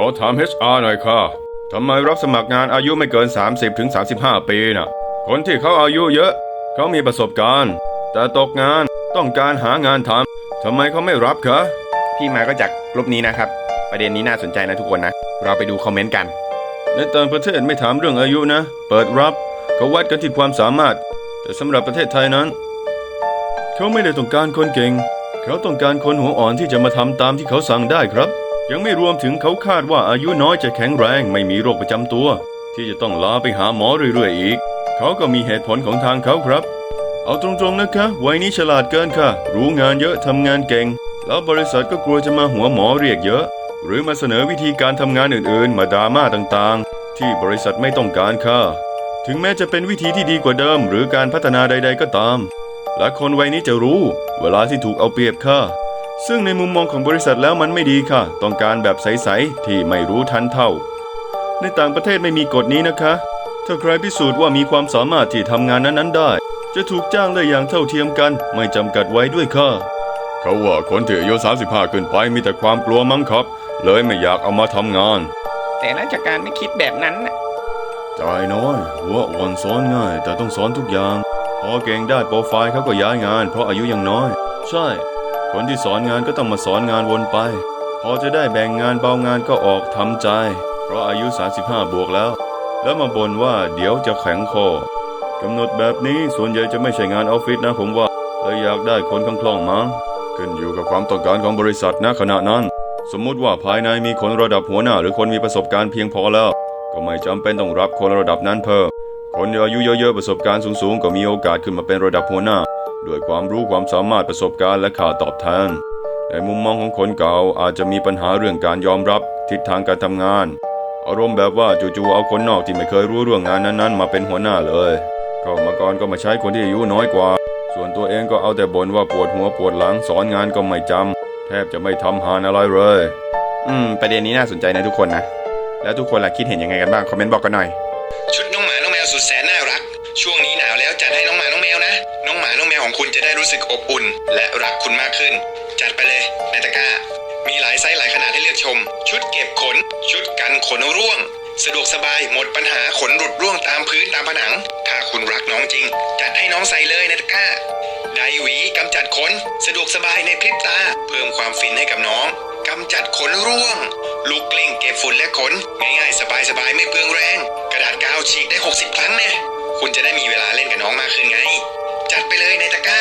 ขอถาม HR หน่อยค่ะทำไมรับสมัครงานอายุไม่เกิน 30ถึง35 ปีน่ะ คนที่เขาอายุเยอะ เขามีประสบการณ์ แต่ตกงานต้องการหางานทำทำไมเขาไม่รับคะพี่มาก็จากกลุ่มนี้นะครับ ประเด็นนี้น่าสนใจนะทุกคนนะ เราไปดูคอมเมนต์กัน ในต่างประเทศไม่ถามเรื่องอายุนะ เปิดรับเขาวัดกันที่ความสามารถ แต่สำหรับประเทศไทยนั้น เขาไม่ได้ต้องการคนเก่ง เขาต้องการคนหัวอ่อนที่จะมาทำตามที่เขาสั่งได้ครับ ยังไม่รวมถึงเขาคาดว่าอายุน้อยจะแข็งแรงไม่มีโรคประจำตัว ที่จะต้องลาไปหาหมอเรื่อยๆอีก เขาก็มีเหตุผลของทางเขาครับ เอาตรงๆนะคะวัยนี้ฉลาดเกินค่ะ รู้งานเยอะทำงานเก่ง แล้วบริษัทก็กลัวจะมาหัวหมอเรียกเยอะ หรือมาเสนอวิธีการทำงานอื่นๆ มาดราม่าต่างๆ ที่บริษัทไม่ต้องการค่ะ ถึงแม้จะเป็นวิธีที่ดีกว่าเดิม หรือการพัฒนาใด ๆ ก็ตาม และคนวัยนี้จะรู้ เวลาที่ถูกเอาเปรียบค่ะ ซึ่งในมุมมองของบริษัทแล้วมันไม่ดีค่ะ ต้องการแบบใส ๆ ที่ไม่รู้ทันเท่า ในต่างประเทศไม่มีกฎนี้นะคะ ถ้าใครพิสูจน์ว่ามีความสามารถที่ทำงานนั้น ๆ ได้ จะถูกจ้างได้อย่างเท่าเทียมกัน ไม่จำกัดไว้ด้วยค่ะ เขาว่าคนที่อายุ35 ขึ้นไปมีแต่ความกลัวมั้งครับ เลยไม่อยากเอามาทำงาน แต่ราชการไม่คิดแบบนั้นนะจ่ายน้อยหัวอ่อนสอนง่าย แต่ต้องสอนทุกอย่าง พอเก่งได้โปรไฟล์เขาก็ย้ายงาน เพราะอายุยังน้อย ใช่ คนที่สอนงานก็ต้องมาสอนงานวนไป พอจะได้แบ่งงานเบางานก็ออกทำใจ เพราะอายุ 35 บวกแล้ว แล้วมาบ่นว่าเดี๋ยวจะแข็งคอกำหนดแบบนี้ส่วนใหญ่จะไม่ใช่งานออฟฟิศนะผมว่าเลยอยากได้คนคล่องๆมั้งขึ้นอยู่กับความต้องการของบริษัทนะขณะนั้น สมมุติว่าภายในมีคนระดับหัวหน้า หรือคนมีประสบการณ์เพียงพอแล้ว ก็ไม่จำเป็นต้องรับคนระดับนั้นเพิ่มคนอายุเยอะๆประสบการณ์สูงๆ ก็มีโอกาสขึ้นมาเป็นระดับหัวหน้า ด้วยความรู้ความสามารถประสบการณ์และค่าตอบแทน ในมุมมองของคนเก่าอาจจะมีปัญหาเรื่องการยอมรับทิศทางการทำงาน อารมณ์แบบว่าจู่ๆเอาคนนอกที่ไม่เคยรู้เรื่องงานนั้นๆ มาเป็นหัวหน้าเลย เข้ามาก่อนก็มาใช้คนที่อายุน้อยกว่า ส่วนตัวเองก็เอาแต่บ่นว่าปวดหัวปวดหลังสอนงานก็ไม่จำแทบจะไม่ทำหานอะไรเลย อืม ประเด็นนี้น่าสนใจนะทุกคนนะ แล้วทุกคนล่ะคิดเห็นยังไงกันบ้างคอมเมนต์บอกกันหน่อย ชุดน้องหมาน้องแมวสุดแสนน่ารัก ช่วงนี้หนาวแล้วจัดให้น้อง ของคุณจะได้รู้สึกอบอุ่น และรักคุณมากขึ้น จัดไปเลยในตะกร้า มีหลายไซส์หลายขนาดให้เลือกชม ชุดเก็บขน ชุดกันขนร่วง สะดวกสบายหมดปัญหาขนหลุดร่วงตามพื้นตามผนัง ถ้าคุณรักน้องจริง จัดให้น้องใส่เลยในตะกร้าไดหวีกำจัดขน สะดวกสบายในพริบตา เพิ่มความฟินให้กับน้องกำจัดขนร่วง ลูกกลิ้งเก็บฝุ่นและขน ง่ายๆ สบายๆ ไม่เปลืองแรง กระดาษกาวฉีกได้ 60 ครั้งแน่คุณจะได้มีเวลาเล่นกับน้องมากขึ้นไง ไปเลยในตะกร้า